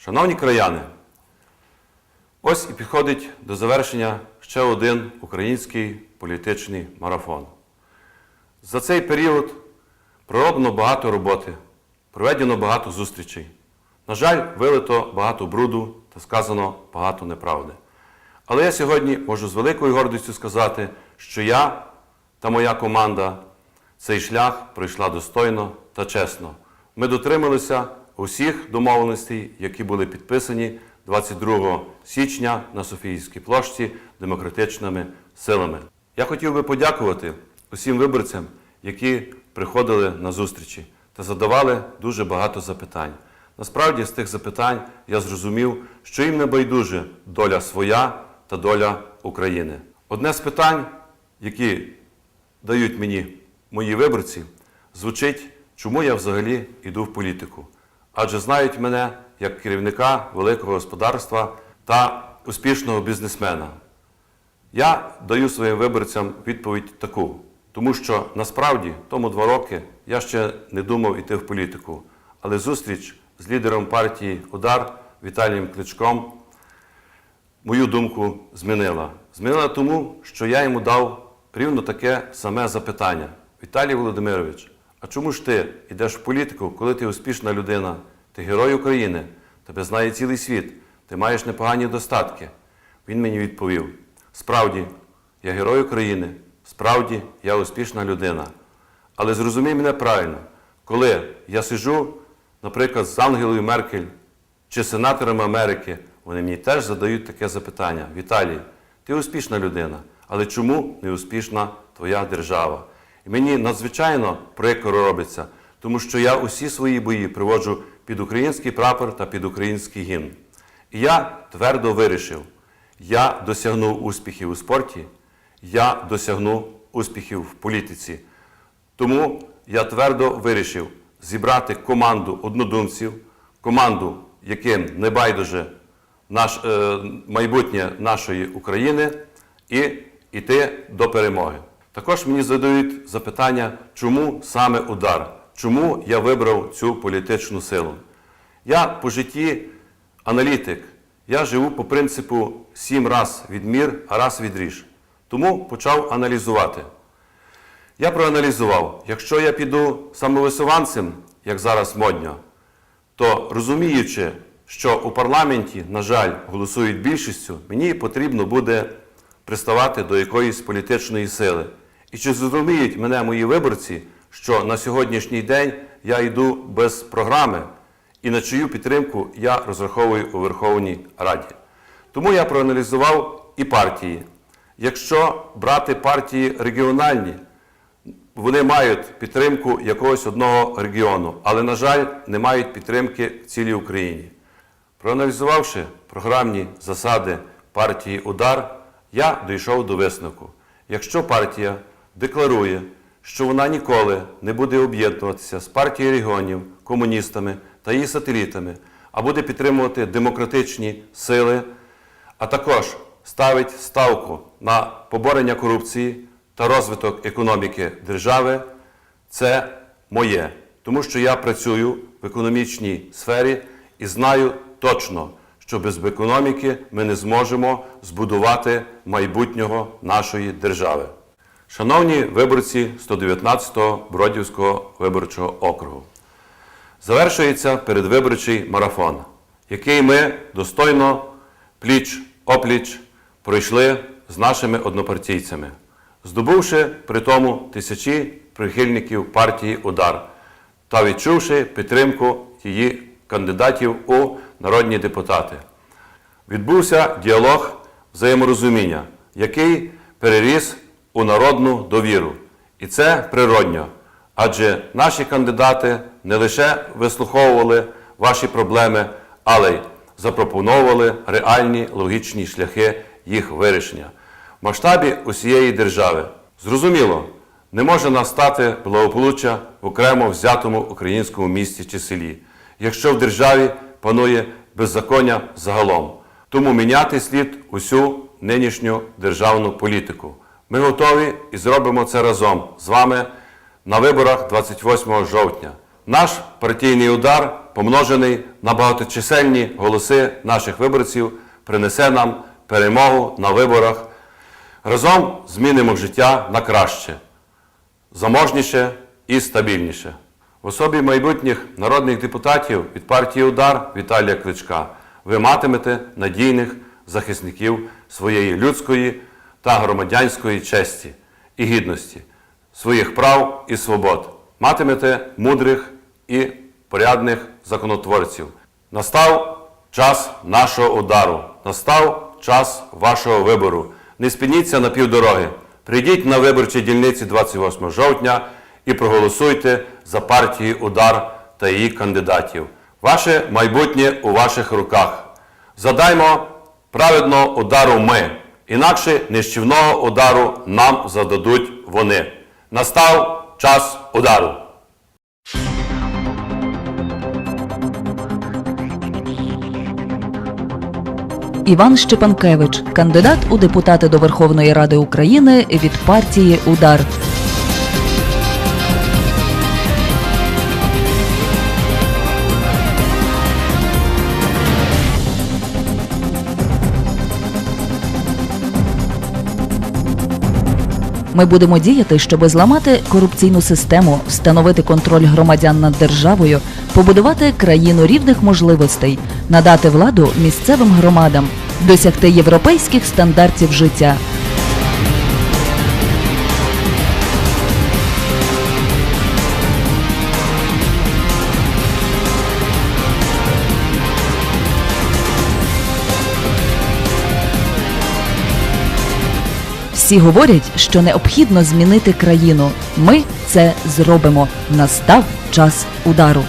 Шановні краяни, ось і підходить до завершення ще один український політичний марафон. За цей період пророблено багато роботи, проведено багато зустрічей. На жаль, вилито багато бруду та сказано багато неправди. Але я сьогодні можу з великою гордістю сказати, що я та моя команда цей шлях пройшла достойно та чесно. Ми дотрималися усіх домовленостей, які були підписані 22 січня на Софійській площі демократичними силами. Я хотів би подякувати усім виборцям, які приходили на зустрічі та задавали дуже багато запитань. Насправді, з тих запитань я зрозумів, що їм не байдуже доля своя та доля України. Одне з питань, які дають мені мої виборці, звучить, чому я взагалі йду в політику. Адже знають мене як керівника великого господарства та успішного бізнесмена. Я даю своїм виборцям відповідь таку, тому що насправді тому два роки я ще не думав йти в політику. Але зустріч з лідером партії Удар Віталієм Кличком мою думку змінила. Змінила тому, що я йому дав рівно таке саме запитання. Віталій Володимирович, а чому ж ти йдеш в політику, коли ти успішна людина, ти герой України, тебе знає цілий світ, ти маєш непогані достатки? Він мені відповів: справді, я герой України, справді я успішна людина. Але зрозумій мене правильно, коли я сиджу, наприклад, з Ангелою Меркель чи сенаторами Америки, вони мені теж задають таке запитання: Віталій, ти успішна людина, але чому не успішна твоя держава? І мені надзвичайно прикро робиться, тому що я усі свої бої приводжу під український прапор та під український гімн. І я твердо вирішив, я досягнув успіхів у спорті, я досягну успіхів в політиці. Тому я твердо вирішив зібрати команду однодумців, команду, яким не байдуже наш, е, майбутнє нашої України, і йти до перемоги. Також мені задають запитання, чому саме удар, чому я вибрав цю політичну силу. Я по житті аналітик. Я живу по принципу сім раз відмір, а раз відріж. Тому почав аналізувати. Я проаналізував, якщо я піду самовисуванцем, як зараз модньо, то розуміючи, що у парламенті, на жаль, голосують більшістю, мені потрібно буде приставати до якоїсь політичної сили. І чи зрозуміють мене мої виборці, що на сьогоднішній день я йду без програми і на чию підтримку я розраховую у Верховній Раді. Тому я проаналізував і партії. Якщо брати партії регіональні, вони мають підтримку якогось одного регіону, але, на жаль, не мають підтримки в цілій Україні. Проаналізувавши програмні засади партії Удар, я дійшов до висновку. Якщо партія декларує, що вона ніколи не буде об'єднуватися з партією регіонів, комуністами та її сателітами, а буде підтримувати демократичні сили, а також ставить ставку на поборення корупції та розвиток економіки держави, це моє. Тому що я працюю в економічній сфері і знаю точно, що без економіки ми не зможемо збудувати майбутнього нашої держави. Шановні виборці 119-го Бродівського виборчого округу, завершується передвиборчий марафон, який ми достойно пліч опліч пройшли з нашими однопартійцями, здобувши при тому тисячі прихильників партії Удар та відчувши підтримку її кандидатів у народні депутати. Відбувся діалог взаєморозуміння, який переріс у народну довіру. І це природньо, адже наші кандидати не лише вислуховували ваші проблеми, але й запропонували реальні логічні шляхи їх вирішення. В масштабі усієї держави зрозуміло, не може настати благополуччя в окремо взятому українському місті чи селі, якщо в державі панує беззаконня загалом. Тому міняти слід усю нинішню державну політику. Ми готові і зробимо це разом з вами на виборах 28 жовтня. Наш партійний удар помножений на багаточисельні голоси наших виборців, принесе нам перемогу на виборах. Разом змінимо життя на краще, заможніше і стабільніше. В особі майбутніх народних депутатів від партії Удар Віталія Кличка ви матимете надійних захисників своєї людської та громадянської честі і гідності, своїх прав і свобод. Матимете мудрих і порядних законотворців. Настав час нашого удару, настав час вашого вибору. Не спініться на півдороги. Прийдіть на виборчі дільниці 28 жовтня і проголосуйте за партію Удар та її кандидатів. Ваше майбутнє у ваших руках. Задаймо праведного удару ми, інакше нищівного удару нам зададуть вони. Настав час удару. Іван Щепанкевич, кандидат у депутати до Верховної Ради України від партії Удар. Ми будемо діяти, щоб зламати корупційну систему, встановити контроль громадян над державою, побудувати країну рівних можливостей, надати владу місцевим громадам, досягти європейських стандартів життя. Всі говорять, що необхідно змінити країну. Ми це зробимо. Настав час удару.